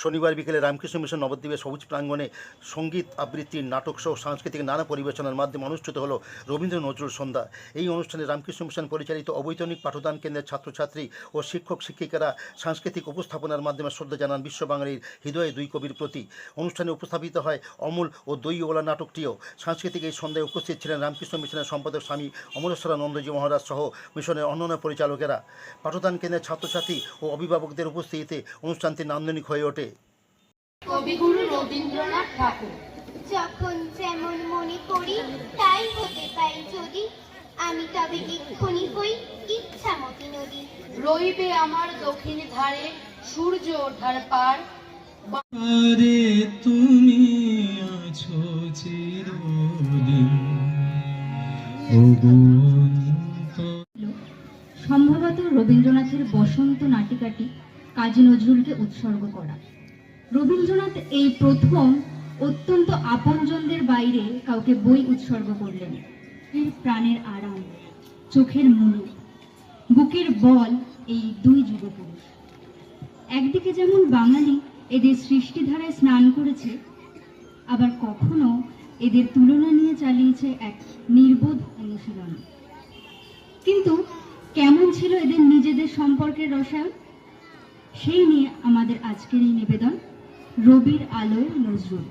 শনিবার বিকেলে রামকৃষ্ণ মিশন নবদ্বীপের সবুজ প্রাঙ্গণে সংগীত আবৃত্তির নাটক সহ সাংস্কৃতিক নানা পরিবেশনার মাধ্যমে অনুষ্ঠিত হলো রবীন্দ্র নজরুল সন্ধ্যা। এই অনুষ্ঠানে রামকৃষ্ণ মিশন পরিচালিত অবৈতনিক পাঠদান কেন্দ্রের ছাত্রছাত্রী ও শিক্ষক শিক্ষিকারা সাংস্কৃতিক উপস্থাপনার মাধ্যমে শ্রদ্ধা জানান বিশ্ব বাঙালির হৃদয়ে দুই কবির প্রতি। অনুষ্ঠানে উপস্থাপিত হয় অমূল ও দইওয়ালা নাটকটিও। সাংস্কৃতিক এই সন্ধ্যায় উপস্থিত ছিলেন রামকৃষ্ণ মিশনের সম্পাদক স্বামী অমরেশ্বরানন্দজি মহারাজ সহ মিশনের অন্যান্য পরিচালকেরা। পাঠদান কেন্দ্রের ছাত্রছাত্রী ও অভিভাবকদের উপস্থিতিতে অনুষ্ঠানটি নান্দনিক হয়ে ওঠে। কবিগুরু রবীন্দ্রনাথ ঠাকুর। যখন যেমন মনে করি তাই হতে পাই যদি। আমি তবে এক্ষুনি হই ইচ্ছামতি নদী। রইবে আমার দক্ষিণ ধারে সূর্য ওঠার পার। আরে তুমি আছো চিরদিন। সম্ভবত রবীন্দ্রনাথের বসন্ত নাটিকাটি কাজী নজরুলকে উৎসর্গ করা। রবীন্দ্রনাথ এই প্রথম অত্যন্ত আপনজনদের বাইরে কাউকে বই উৎসর্গ করলেন। এর প্রাণের আরাম চোখের মুলুক বুকের বল এই দুই যুগপুরুষ একদিকে যেমন বাঙালি এদের সৃষ্টিধারায় স্নান করেছে, আবার কখনো এদের তুলনা নিয়ে চালিয়েছে এক নির্বোধ অনুশীলন। কিন্তু কেমন ছিল এদের নিজেদের সম্পর্কের রসায়ন? সেই নিয়ে আমাদের আজকের এই নিবেদন। রবির আলোয় নজরুল।